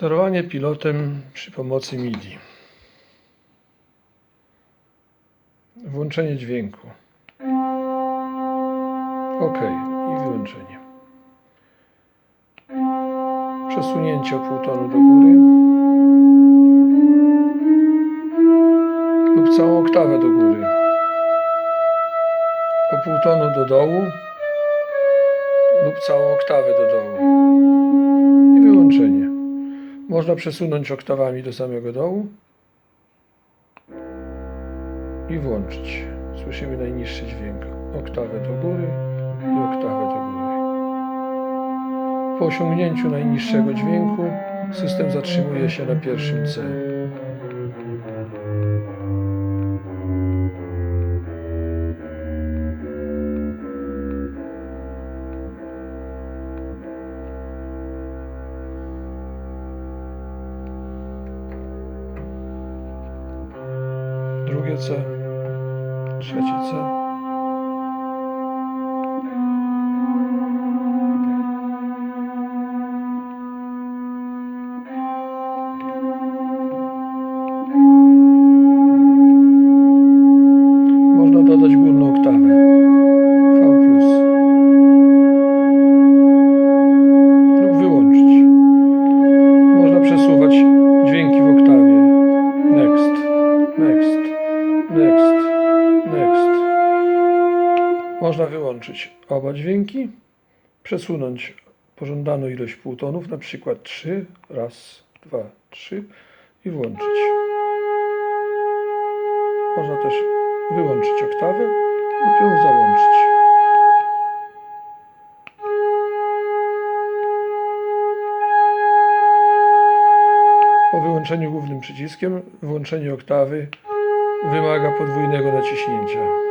Sterowanie pilotem przy pomocy MIDI. Włączenie dźwięku. OK i wyłączenie. Przesunięcie o pół tonu do góry lub całą oktawę do góry. O pół tonu do dołu lub całą oktawę do dołu. Można przesunąć oktawami do samego dołu i włączyć. Słyszymy najniższy dźwięk. Oktawę do góry i oktawę do góry. Po osiągnięciu najniższego dźwięku system zatrzymuje się na pierwszym C. Drugie C, trzecie C. Można wyłączyć oba dźwięki, przesunąć pożądaną ilość półtonów, na przykład 3, raz, dwa, trzy i włączyć. Można też wyłączyć oktawę lub ją załączyć. Po wyłączeniu głównym przyciskiem włączenie oktawy wymaga podwójnego naciśnięcia.